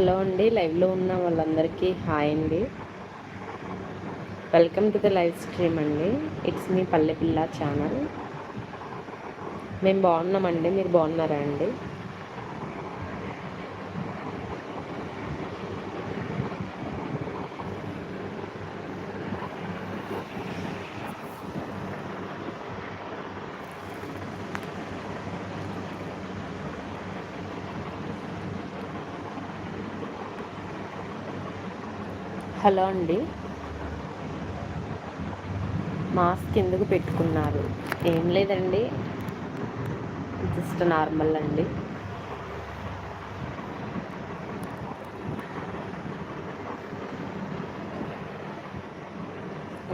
Hello అండి లైవ్లో ఉన్న వాళ్ళందరికీ హాయ్ అండి. Welcome to the live stream అండి. ఇట్స్ మీ పల్లెపిల్ల ఛానల్. మేము బాగున్నామండి మీరు బాగున్నారా అండి? హలో అండి. మాస్క్ ఎందుకు పెట్టుకున్నారు? ఏం లేదండి. జస్ట్ నార్మల్ అండి.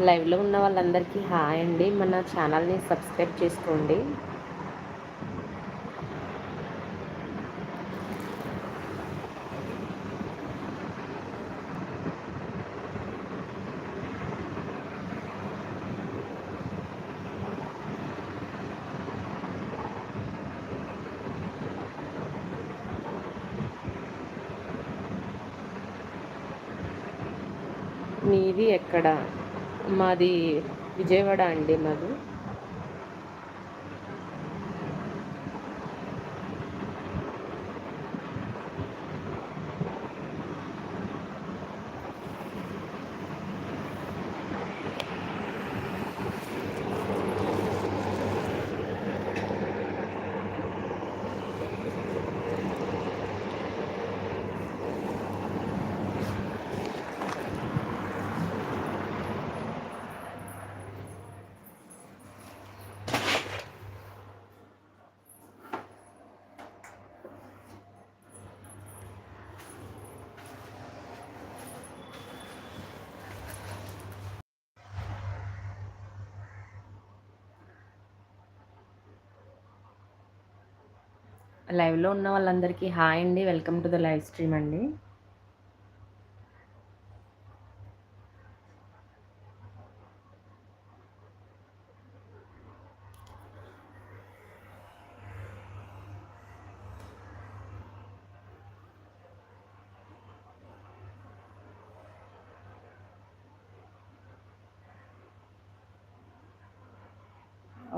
లైవ్లో ఉన్న వాళ్ళందరికీ హాయ్ అండి. మన ఛానల్ని సబ్స్క్రైబ్ చేసుకోండి. మీది ఎక్కడ? మాది విజయవాడ అండి మాది. లైవ్లో ఉన్న వాళ్ళందరికీ హాయ్ అండి. Welcome to the live stream అండి.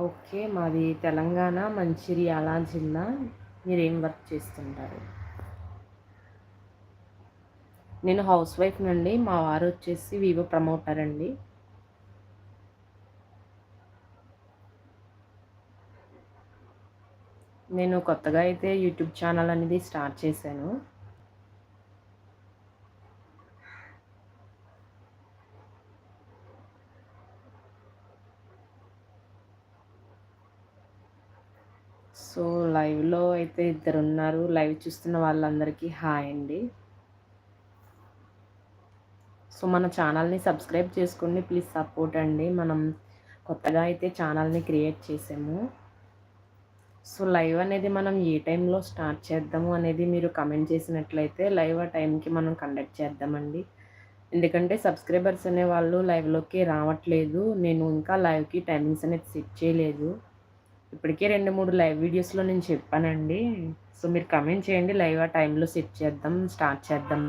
ఓకే మాది తెలంగాణ మంచిర్యాల జిల్లా. మీరు ఏం వర్క్ చేస్తుంటారు? నేను హౌస్ వైఫ్ నుండి. మా వారు వచ్చేసి వివో ప్రమోటర్ అండి. నేను కొత్తగా అయితే యూట్యూబ్ ఛానల్ అనేది స్టార్ట్ చేశాను. సో లైవ్లో అయితే ఇద్దరు ఉన్నారు లైవ్ చూస్తున్న వాళ్ళందరికీ హాయ్ అండి. సో మన ఛానల్ని సబ్స్క్రైబ్ చేసుకోండి. ప్లీజ్ సపోర్ట్ అండి. మనం కొత్తగా అయితే ఛానల్ని క్రియేట్ చేసాము. సో లైవ్ అనేది మనం ఏ టైంలో స్టార్ట్ చేద్దాము అనేది మీరు కమెంట్ చేసినట్లయితే లైవ్ ఆ టైంకి మనం కండక్ట్ చేద్దామండి. ఎందుకంటే సబ్స్క్రైబర్స్ అనే వాళ్ళు లైవ్లోకి రావట్లేదు. నేను ఇంకా లైవ్కి టైమింగ్స్ అనేది సెట్ చేయలేదు. ఇప్పటికే రెండు మూడు లైవ్ వీడియోస్లో నేను చెప్పానండి. సో మీరు కమెంట్ చేయండి. లైవ్ ఆ టైంలో సెట్ చేద్దాం స్టార్ట్ చేద్దాం.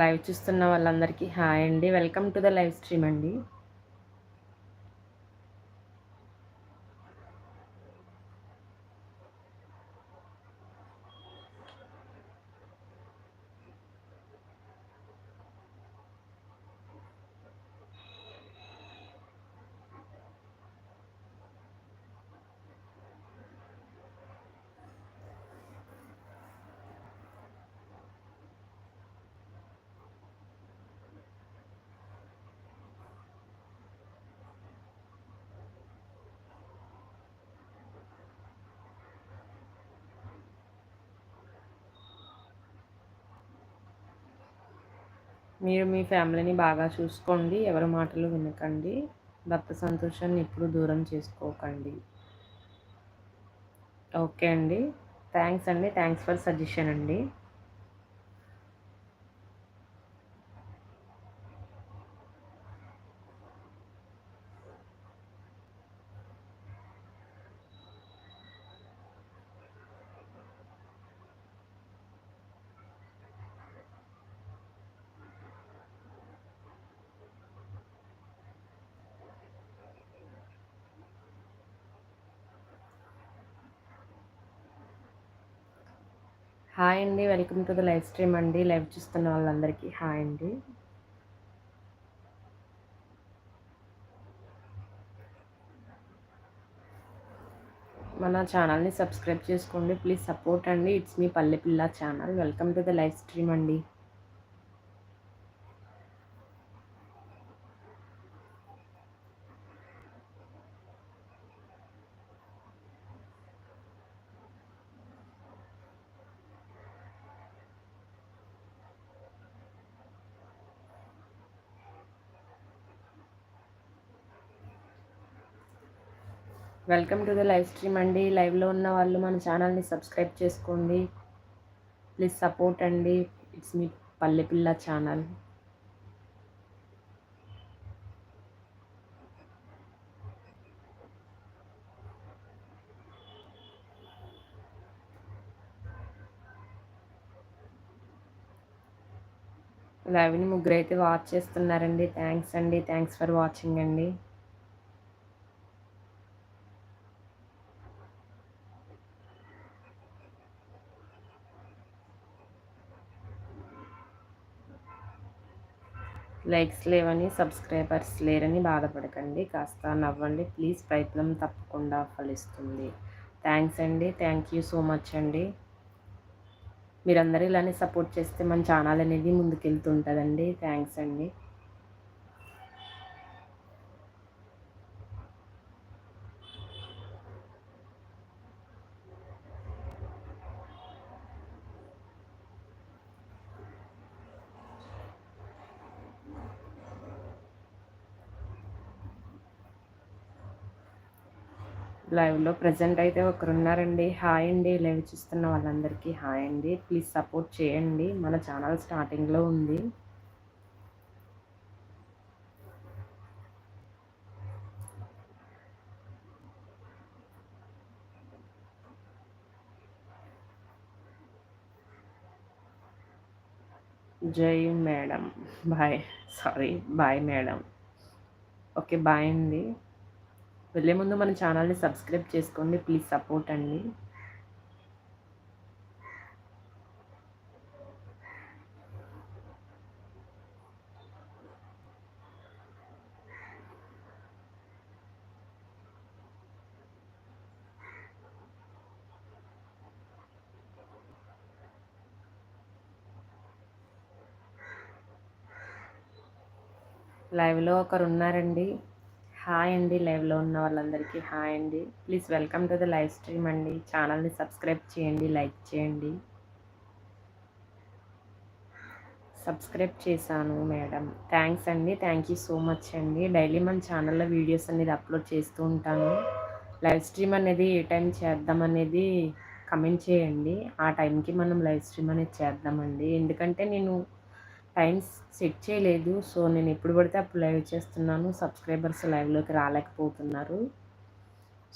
లైవ్ చూస్తున్న వాళ్ళందరికీ హాయ్ అండి. Welcome to the live stream అండి. మీరు మీ ఫ్యామిలీని బాగా చూసుకోండి ఎవరి మాటలు వినకండి భర్త సంతోషాన్ని ఎప్పుడు దూరం చేసుకోకండి. ఓకే అండి. థ్యాంక్స్ అండి. థ్యాంక్స్ ఫర్ సజెషన్ అండి. హాయ్ అండి. Welcome to the live stream అండి. లైవ్ చూస్తున్న వాళ్ళందరికీ హాయ్ అండి. మన ఛానల్ని సబ్స్క్రైబ్ చేసుకోండి. ప్లీజ్ సపోర్ట్ అండి. It's me Pallepilla channel. Welcome to the live stream అండి. Welcome to the live stream అండి. లైవ్లో ఉన్న వాళ్ళు మన ఛానల్ని సబ్స్క్రైబ్ చేసుకోండి. ప్లీజ్ సపోర్ట్ అండి. ఇట్స్ మీ పల్లెపిల్ల ఛానల్. లైవ్ని ముగ్గురు అయితే వాచ్ చేస్తున్నారండి. థ్యాంక్స్ అండి. థ్యాంక్స్ ఫర్ వాచింగ్ అండి. లైక్స్ లేవని సబ్స్క్రైబర్స్ లేరని బాధపడకండి. కాస్త నవ్వండి. ప్లీజ్ ప్రయత్నం తప్పకుండా ఫలిస్తుంది. థ్యాంక్స్ అండి. థ్యాంక్ యూ సో మచ్ అండి. మీరందరూ ఇలానే సపోర్ట్ చేస్తే మన ఛానల్ అనేది ముందుకెళ్తుంటుందండి థ్యాంక్స్ అండి. లైవ్లో ప్రజెంట్ అయితే ఒకరు ఉన్నారండి హాయ్ అండి. లైవ్ చూస్తున్న వాళ్ళందరికీ హాయ్ అండి. ప్లీజ్ సపోర్ట్ చేయండి. మన ఛానల్ స్టార్టింగ్లో ఉంది. జై madam. Bye. Sorry. Bye madam. Okay bye అండి. వెళ్ళే ముందు మన ఛానల్ని సబ్స్క్రైబ్ చేసుకోండి. ప్లీజ్ సపోర్ట్ అండి. లైవ్లో ఒకరు ఉన్నారండి హాయ్ అండి లైవ్లో ఉన్న వాళ్ళందరికీ హాయ్ అండి. Please welcome to the live stream అండి. ఛానల్ని సబ్స్క్రైబ్ చేయండి లైక్ చేయండి. సబ్స్క్రైబ్ చేశాను మేడం. థ్యాంక్స్ అండి థ్యాంక్ యూ సో మచ్ అండి. డైలీ మన ఛానల్లో వీడియోస్ అనేది అప్లోడ్ చేస్తూ ఉంటాను. లైవ్ స్ట్రీమ్ అనేది ఏ టైం చేద్దాం అనేది కమెంట్ చేయండి. ఆ టైంకి మనం లైవ్ స్ట్రీమ్ అనేది చేద్దామండి. ఎందుకంటే నేను టైమ్స్ సెట్ చేయలేదు. సో నేను ఎప్పుడు పడితే అప్పుడు లైవ్ చేస్తున్నాను. సబ్స్క్రైబర్స్ లైవ్లోకి రాలేకపోతున్నారు.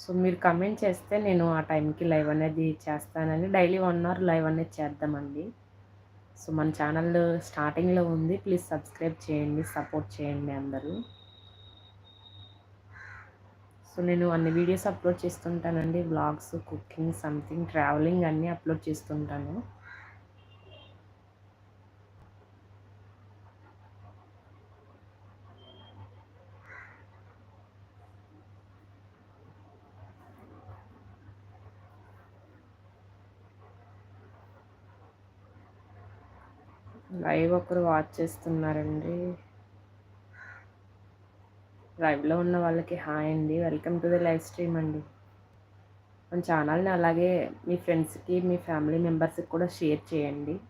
సో మీరు కమెంట్ చేస్తే నేను ఆ టైంకి లైవ్ అనేది చేస్తానని డైలీ వన్ అవర్ లైవ్ అనేది చేద్దామండి. సో మన ఛానల్ స్టార్టింగ్లో ఉంది. ప్లీజ్ సబ్స్క్రైబ్ చేయండి సపోర్ట్ చేయండి అందరూ. సో నేను అన్ని వీడియోస్ అప్లోడ్ చేస్తుంటానండి. బ్లాగ్స్ కుకింగ్ సంథింగ్ ట్రావెలింగ్ అన్నీ అప్లోడ్ చేస్తుంటాను. లైవ్ ఒకరు వాచ్ చేస్తున్నారండి. లైవ్లో ఉన్న వాళ్ళకి హాయ్ అండి. Welcome to the live stream అండి. మన ఛానల్ని అలాగే మీ ఫ్రెండ్స్కి మీ ఫ్యామిలీ మెంబర్స్కి కూడా షేర్ చేయండి.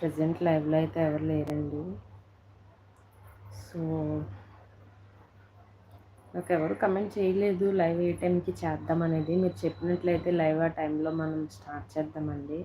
ప్రజెంట్ లైవ్లో అయితే ఎవరు లేరండి. సో నాకు ఎవరు కమెంట్ చేయలేదు. లైవ్ ఏ టైంకి చేద్దామనేది మీరు చెప్పినట్లయితే లైవ్ ఆ టైంలో మనం స్టార్ట్ చేద్దామండి.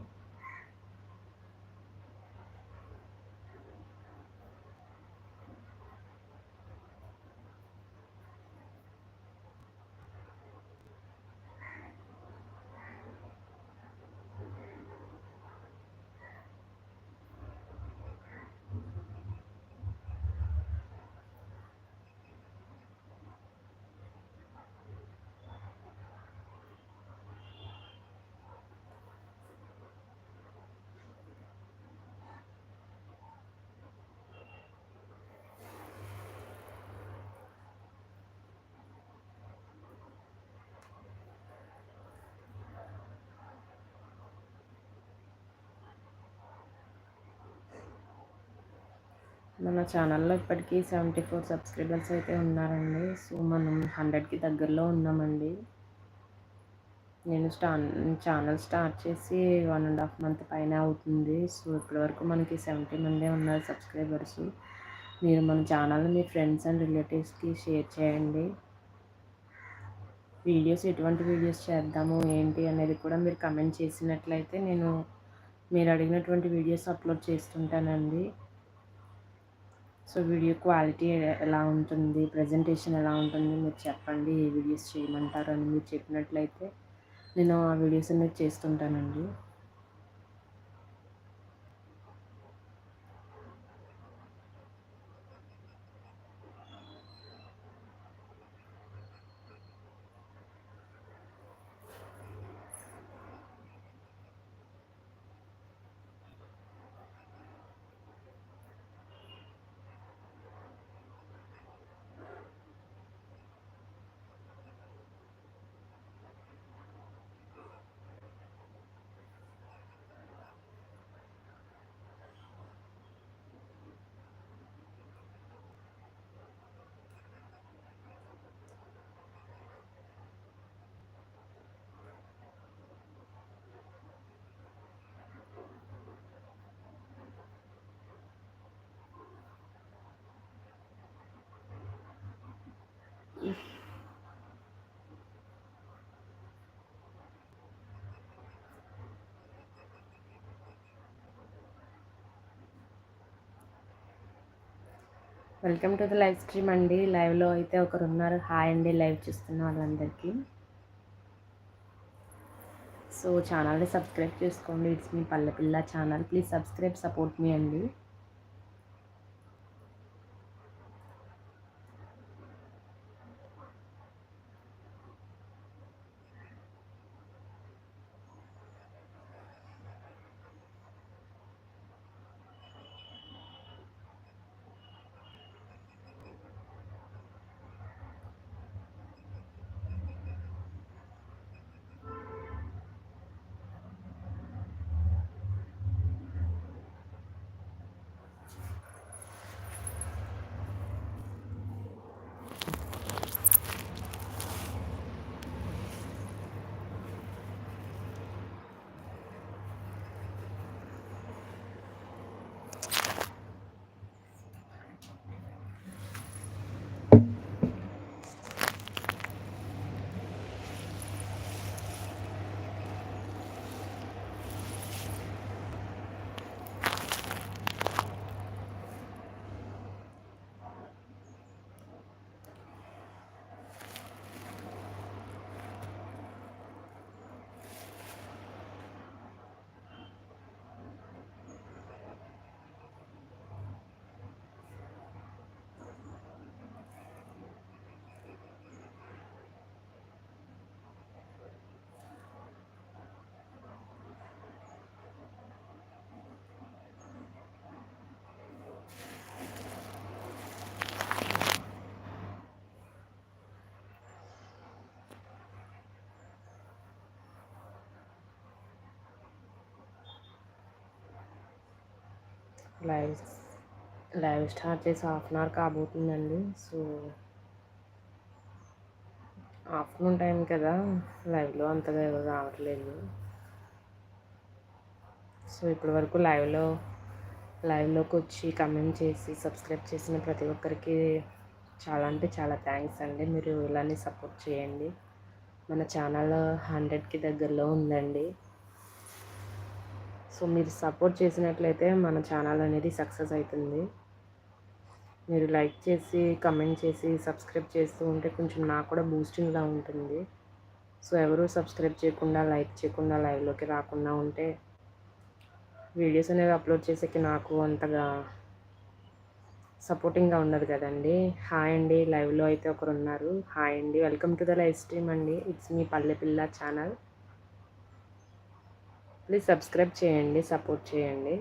మన ఛానల్లో ఇప్పటికీ సెవెంటీ ఫోర్ సబ్స్క్రైబర్స్ అయితే ఉన్నారండి. సో మనం హండ్రెడ్కి దగ్గరలో ఉన్నామండి. నేను స్టా ఛానల్ స్టార్ట్ చేసి వన్ అండ్ హాఫ్ మంత్ పైన అవుతుంది. సో ఇప్పటివరకు మనకి సెవెంటీ మందే ఉన్నారు సబ్స్క్రైబర్స్. మీరు మన ఛానల్ని మీ ఫ్రెండ్స్ అండ్ రిలేటివ్స్కి షేర్ చేయండి. వీడియోస్ ఎటువంటి వీడియోస్ చేద్దాము ఏంటి అనేది కూడా మీరు కమెంట్ చేసినట్లయితే నేను మీరు అడిగినటువంటి వీడియోస్ అప్లోడ్ చేస్తుంటానండి. సో వీడియో క్వాలిటీ ఎలా ఉంటుంది ప్రజెంటేషన్ ఎలా ఉంటుంది మీరు చెప్పండి ఏ వీడియోస్ చేయమంటారు అని మీరు చెప్పినట్లయితే నేను ఆ వీడియోస్ అనేది చేస్తుంటానండి. Welcome to the live stream అండి. లైవ్లో అయితే ఒకరు ఉన్నారు హాయ్ అండి. లైవ్ చూస్తున్న వాళ్ళందరికీ. సో ఛానల్ని సబ్స్క్రైబ్ చేసుకోండి. It's me Pallepilla channel. Please subscribe support me అండి. లైవ్ లైవ్ స్టార్ట్ చేసి హాఫ్ అన్ అవర్ కాబోతుందండి. సో ఆఫ్టర్నూన్ టైం కదా లైవ్లో అంతగా ఎవరు రావట్లేదు. సో ఇప్పటి వరకు లైవ్లో లైవ్లోకి వచ్చి కమెంట్ చేసి సబ్స్క్రైబ్ చేసిన ప్రతి ఒక్కరికి చాలా అంటే చాలా థ్యాంక్స్ అండి. మీరు ఇలానే సపోర్ట్ చేయండి. మన ఛానల్ హండ్రెడ్కి దగ్గరలో ఉందండి. సో మీరు సపోర్ట్ చేసినట్లయితే మన ఛానల్ అనేది సక్సెస్ అవుతుంది. మీరు లైక్ చేసి కమెంట్ చేసి సబ్స్క్రైబ్ చేస్తూ ఉంటే కొంచెం నాకు కూడా బూస్టింగ్గా ఉంటుంది. సో ఎవరు సబ్స్క్రైబ్ చేయకుండా లైక్ చేయకుండా లైవ్లోకి రాకుండా ఉంటే వీడియోస్ అనేవి అప్లోడ్ చేసేకి నాకు అంతగా సపోర్టింగ్గా ఉండదు కదండి. హాయ్ అండి లైవ్లో అయితే ఒకరు ఉన్నారు హాయ్ అండి welcome to the live stream అండి. It's me Palle Pilla channel. Please subscribe చేయండి సపోర్ట్ చేయండి.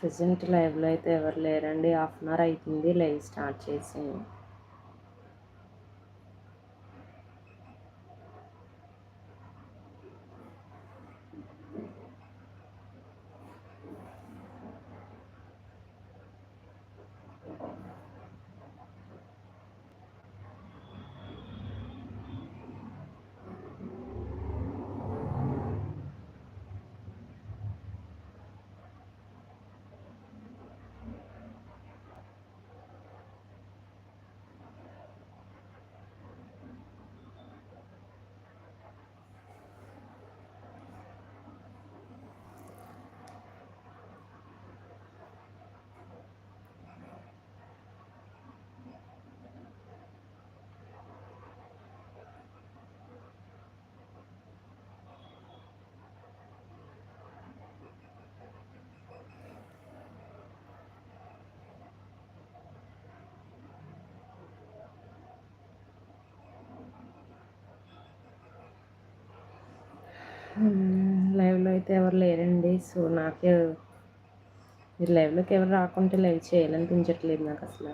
ప్రజెంట్ లైవ్లో అయితే ఎవరు లేరండి. హాఫ్ అన్ అవర్ అవుతుంది లైవ్ స్టార్ట్ చేసి. లైవ్లో అయితే ఎవరు లేరండి. సో నాకే మీరు లైవ్లోకి ఎవరు రాకుంటే లైవ్ చేయాలనిపించట్లేదు నాకు అసలు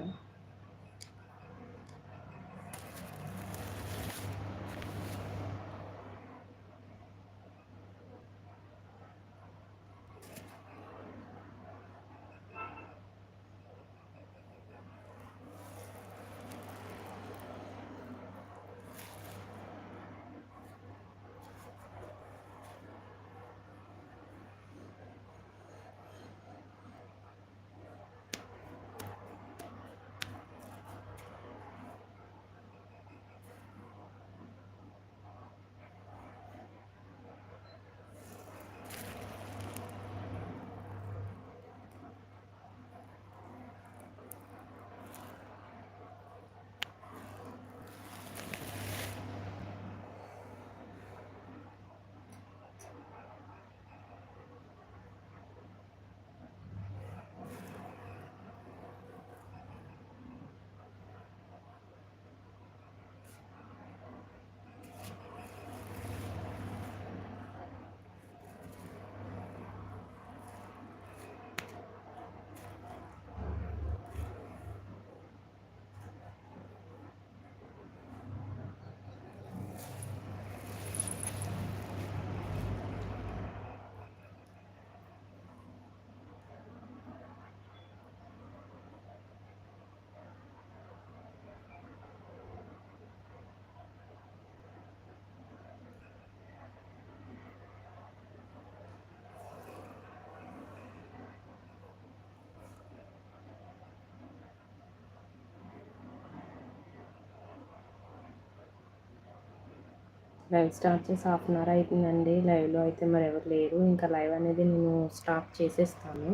లైవ్ స్టార్ట్ చేసి హాఫ్ అన్ అవర్ అవుతుందండి లైవ్లో అయితే మరి ఎవరు లేరు. ఇంకా లైవ్ అనేది నేను స్టాప్ చేసేస్తాను.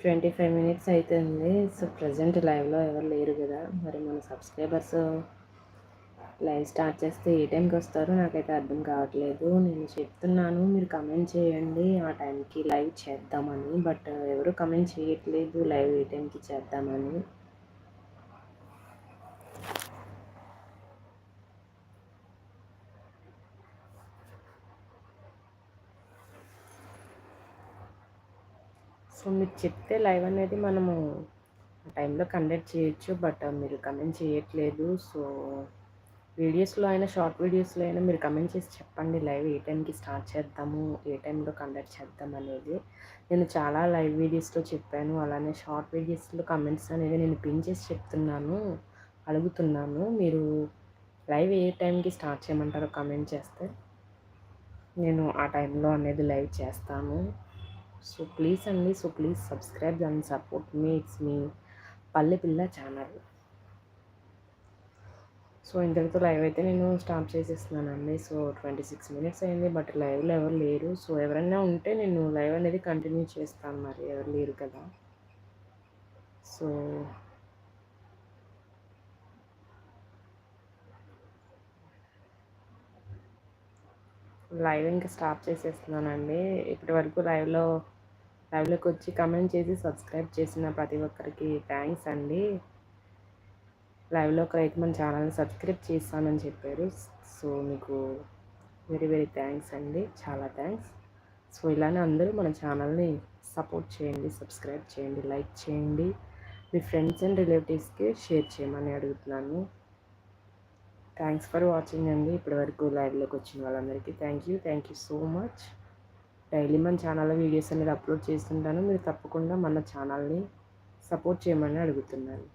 ట్వంటీ ఫైవ్ మినిట్స్ అవుతుంది సో ప్రజెంట్ లైవ్లో ఎవరు లేరు కదా. మరి మన సబ్స్క్రైబర్స్ లైవ్ స్టార్ట్ చేస్తే ఏ టైంకి వస్తారో నాకైతే అర్థం కావట్లేదు. నేను చెప్తున్నాను మీరు కమెంట్ చేయండి. ఆ టైంకి లైవ్ చేద్దామని. బట్ ఎవరు కమెంట్ చేయట్లేదు లైవ్ ఏ టైంకి చేద్దామని. సో మీరు చెప్తే లైవ్ అనేది మనము ఆ టైంలో కండక్ట్ చేయొచ్చు. బట్ మీరు కమెంట్ చేయట్లేదు. సో వీడియోస్లో అయినా షార్ట్ వీడియోస్లో అయినా మీరు కమెంట్ చేసి చెప్పండి. లైవ్ ఏ టైంకి స్టార్ట్ చేద్దాము? ఏ టైంలో కండక్ట్ చేద్దాం అనేది. నేను చాలా లైవ్ వీడియోస్లో చెప్పాను. అలానే షార్ట్ వీడియోస్లో కమెంట్స్ అనేది నేను పిన్ చేసి చెప్తున్నాను. అడుగుతున్నాను. మీరు లైవ్ ఏ టైంకి స్టార్ట్ చేయమంటారో కమెంట్ చేస్తే నేను ఆ టైంలో అనేది లైవ్ చేస్తాను. సో ప్లీజ్ అండి so please subscribe and support me it's మీ పల్లె పిల్ల ఛానల్ సో ఇంతటితో లైవ్ అయితే నేను స్టాప్ చేసేస్తున్నానండి. సో ట్వంటీ సిక్స్ మినిట్స్ అయింది బట్ లైవ్లో ఎవరు లేరు. సో ఎవరైనా ఉంటే నేను లైవ్ అనేది కంటిన్యూ చేస్తాను మరి. ఎవరు లేరు కదా. సో లైవ్ ఇంకా స్టాప్ చేసేస్తున్నానండి. ఇప్పటి వరకు లైవ్లో లైవ్లోకి వచ్చి కమెంట్ చేసి సబ్స్క్రైబ్ చేసిన ప్రతి ఒక్కరికి థ్యాంక్స్ అండి. లైవ్లో ఒక మన ఛానల్ని సబ్స్క్రైబ్ చేస్తానని చెప్పారు. సో మీకు వెరీ వెరీ థ్యాంక్స్ అండి. చాలా థ్యాంక్స్. సో ఇలానే అందరూ మన ఛానల్ని సపోర్ట్ చేయండి సబ్స్క్రైబ్ చేయండి లైక్ చేయండి. మీ ఫ్రెండ్స్ అండ్ రిలేటివ్స్కి షేర్ చేయమని అడుగుతున్నాను. థ్యాంక్స్ ఫర్ వాచింగ్ అండి. ఇప్పటివరకు లైవ్లోకి వచ్చిన వాళ్ళందరికీ thank you thank you so much daily మన ఛానల్లో వీడియోస్ అనేది అప్లోడ్ చేస్తుంటాను. మీరు తప్పకుండా మన ఛానల్ని సపోర్ట్ చేయమని అడుగుతున్నాను.